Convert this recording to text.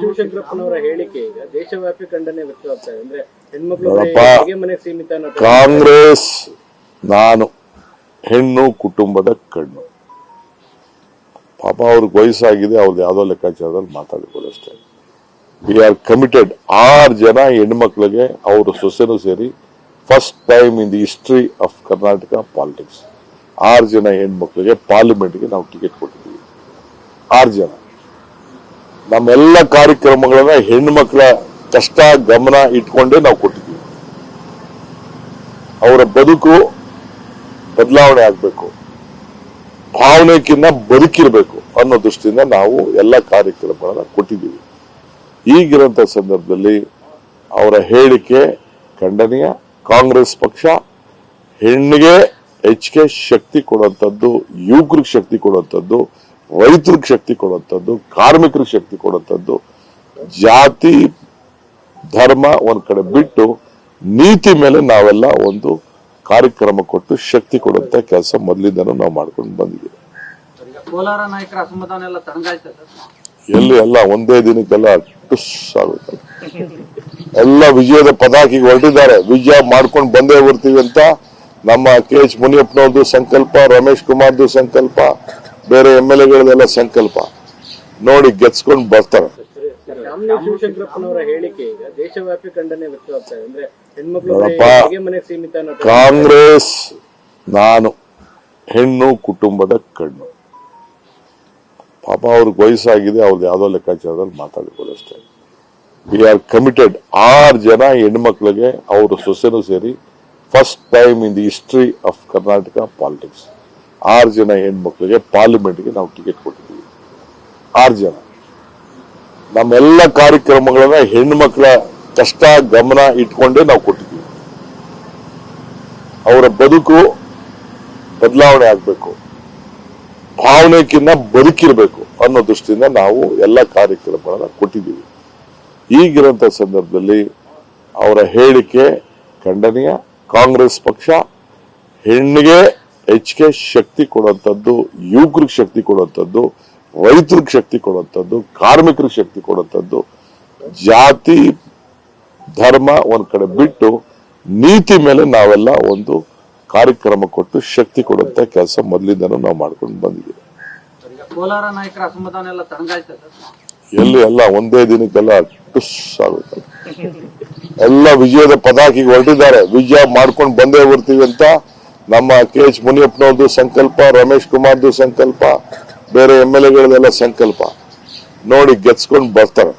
ಶಿವಶಂಕರಪ್ಪನವರ ಹೇಳಿಕೆ ಈಗ ದೇಶವ್ಯಾಪಿ ಖಂಡನೆ ವ್ಯಕ್ತವಾಗ್ತಾ ಇದೆ. ಅಂದ್ರೆ ಹೆಣ್ಮಕ್ಳು ಮನೆಗೆ ಸೀಮಿತ ಕಾಂಗ್ರೆಸ್ ನಾನು ಹೆಣ್ಣು ಕುಟುಂಬದ ಕಣ್ಣು. ಪಾಪ ಅವ್ರಿಗೆ ವಯಸ್ಸಾಗಿದೆ ಅವ್ರದ್ದು ಯಾವುದೋ ಲೆಕ್ಕಾಚಾರದಲ್ಲಿ ಮಾತಾಡಿಕೊಳ್ಳಷ್ಟೇ ಅಷ್ಟೇ. ವಿ ಆರ್ ಕಮಿಟೆಡ್ ಆರು ಜನ ಹೆಣ್ಮಕ್ಳಿಗೆ ಅವರು ಸೊಸೆನೂ ಸೇರಿ first time in the history of Karnataka politics ಆರು ಜನ ಹೆಣ್ಮಕ್ಳಿಗೆ ಪಾರ್ಲಿಮೆಂಟ್ಗೆ ನಾವು ಟಿಕೆಟ್ ಕೊಟ್ಟಿದ್ದೀವಿ. ಆರು ಜನ. ನಮ್ಮೆಲ್ಲ ಕಾರ್ಯಕ್ರಮಗಳನ್ನ ಹೆಣ್ಮಕ್ಳ ಕಷ್ಟ, ಗಮನ ಇಟ್ಕೊಂಡೇ ನಾವು ಕೊಟ್ಟಿದ್ದೀವಿ. ಅವರ ಬದುಕು ಬದಲಾವಣೆ ಆಗಬೇಕು. ಭಾವನೆಕಿನ್ನ ಬದುಕಿರಬೇಕು ಅನ್ನೋ ದೃಷ್ಟಿಯಿಂದ ನಾವು ಎಲ್ಲ ಕಾರ್ಯಕ್ರಮಗಳನ್ನ ಕೊಟ್ಟಿದ್ದೀವಿ. ಈಗಿರೋಂಥ ಸಂದರ್ಭದಲ್ಲಿ ಅವರ ಹೇಳಿಕೆ ಖಂಡನೀಯ. ಕಾಂಗ್ರೆಸ್ ಪಕ್ಷ ಹೆಣ್ಣಿಗೆ ಹೆಚ್ಚಿಗೆ ಶಕ್ತಿ ಕೊಡುವಂಥದ್ದು, ಯುವಕರಿಗೆ ಶಕ್ತಿ ಕೊಡುವಂಥದ್ದು ರೈತರಿಗೆ ಶಕ್ತಿ ಕೊಡುವಂಥದ್ದು ಕಾರ್ಮಿಕರಿಗೆ ಶಕ್ತಿ ಕೊಡುವಂಥದ್ದು ಜಾತಿ ಧರ್ಮ ಒಂದ್ ಕಡೆ ಬಿಟ್ಟು ನೀತಿ ಮೇಲೆ ನಾವೆಲ್ಲ ಒಂದು ಕಾರ್ಯಕ್ರಮ ಕೊಟ್ಟು ಶಕ್ತಿ ಕೊಡುವಂತ ಕೆಲಸ ಮೊದಲಿಂದನೂ ನಾವು ಮಾಡ್ಕೊಂಡು ಬಂದಿದ್ದೀವಿ. ಕೋಲಾರ ನಾಯಕರ ಅಸಮಾಧಾನ ಎಲ್ಲ ಎಲ್ಲಿ ಎಲ್ಲ ಒಂದೇ ದಿನಕ್ಕೆಲ್ಲ ಟುಸ್ ಆಗುತ್ತೆ. ಎಲ್ಲ ವಿಜಯದ ಪದಾಕಿಗೆ ಹೊರಟಿದ್ದಾರೆ. ವಿಜಯ ಮಾಡ್ಕೊಂಡು ಬಂದೇ ಬರ್ತೀವಿ ಅಂತ ನಮ್ಮ ಕೆ ಎಚ್ ಮುನಿಯಪ್ಪನವ್ರದ್ದು ಸಂಕಲ್ಪ ರಮೇಶ್ ಕುಮಾರ್ದು ಸಂಕಲ್ಪ ಬೇರೆ ಎಂ ಎಲ್ ಎಗಳದೆಲ್ಲ ಸಂಕಲ್ಪ. ನೋಡಿ ಗೆದ್ಸ್ಕೊಂಡು ಬರ್ತಾರೆ. ಕಾಂಗ್ರೆಸ್ ನಾನು ಹೆಣ್ಣು ಕುಟುಂಬದ ಕಣ್ಣು. ಪಾಪ ಅವ್ರಿಗೆ ವಯಸ್ಸಾಗಿದೆ ಅವ್ರದ್ದು ಯಾವ್ದೋ ಲೆಕ್ಕಾಚಾರದಲ್ಲಿ ಮಾತಾಡ್ಬೋದು ಅಷ್ಟೇ. ವಿ ಆರ್ ಕಮಿಟೆಡ್ ಆರ್ ಜನ ಹೆಣ್ಮಕ್ಳಿಗೆ ಅವರು ಸೊಸೆನೂ ಸೇರಿ first time in the history of Karnataka politics ಆರು ಜನ ಹೆಣ್ಮಕ್ಳಿಗೆ ಪಾರ್ಲಿಮೆಂಟ್ಗೆ ನಾವು ಟಿಕೆಟ್ ಕೊಟ್ಟಿದ್ದೀವಿ. ಆರು ಜನ. ನಮ್ಮೆಲ್ಲ ಕಾರ್ಯಕ್ರಮಗಳನ್ನ ಹೆಣ್ಮಕ್ಳ ಕಷ್ಟ, ಗಮನ ಇಟ್ಕೊಂಡೇ ನಾವು ಕೊಟ್ಟಿದ್ದೀವಿ. ಅವರ ಬದುಕು ಬದಲಾವಣೆ ಆಗಬೇಕು. ಭಾವನೆಕಿನ್ನ ಬದುಕಿರಬೇಕು ಅನ್ನೋ ದೃಷ್ಟಿಯಿಂದ ನಾವು ಎಲ್ಲ ಕಾರ್ಯಕ್ರಮಗಳನ್ನ ಕೊಟ್ಟಿದ್ದೀವಿ. ಈಗಿರೋಂಥ ಸಂದರ್ಭದಲ್ಲಿ ಅವರ ಹೇಳಿಕೆ ಖಂಡನೀಯ. ಕಾಂಗ್ರೆಸ್ ಪಕ್ಷ ಹೆಣ್ಣಿಗೆ ಹೆಚ್ಚಿಗೆ ಶಕ್ತಿ ಕೊಡುವಂಥದ್ದು ಯುವಕರಿಗೆ ಶಕ್ತಿ ಕೊಡುವಂಥದ್ದು ರೈತರಿಗೆ ಶಕ್ತಿ ಕೊಡುವಂಥದ್ದು ಕಾರ್ಮಿಕರಿಗೆ ಶಕ್ತಿ ಕೊಡುವಂಥದ್ದು ಜಾತಿ ಧರ್ಮ ಒಂದ್ ಕಡೆ ಬಿಟ್ಟು ನೀತಿ ಮೇಲೆ ನಾವೆಲ್ಲ ಒಂದು ಕಾರ್ಯಕ್ರಮ ಕೊಟ್ಟು ಶಕ್ತಿ ಕೊಡುವಂತ ಕೆಲಸ ಮೊದಲಿಂದ ನಾವು ಮಾಡ್ಕೊಂಡು ಬಂದಿದ್ದೀವಿ. ಕೋಲಾರ ನಾಯಕರ ಅಸಮಾಧಾನ ಎಲ್ಲ ತಣ್ಣಗಾಯ್ತಾ ಎಲ್ಲಿ ಎಲ್ಲ ಒಂದೇ ದಿನಕ್ಕೆಲ್ಲ ಟುಸ್ ಆಗುತ್ತೆ. ಎಲ್ಲ ವಿಜಯದ ಪದಾಕಿಗೆ ಹೊರಟಿದ್ದಾರೆ. ವಿಜಯ ಮಾಡ್ಕೊಂಡು ಬಂದೇ ಬರ್ತೀವಿ ಅಂತ ನಮ್ಮ ಕೆ ಎಚ್ ಮುನಿಯಪ್ಪನವ್ರದ್ದು ಸಂಕಲ್ಪ, ರಮೇಶ್ ಕುಮಾರ್ದು ಸಂಕಲ್ಪ, ಬೇರೆ ಎಂ ಎಲ್ ಸಂಕಲ್ಪ. ನೋಡಿ ಗೆದ್ಸ್ಕೊಂಡು ಬರ್ತಾರೆ.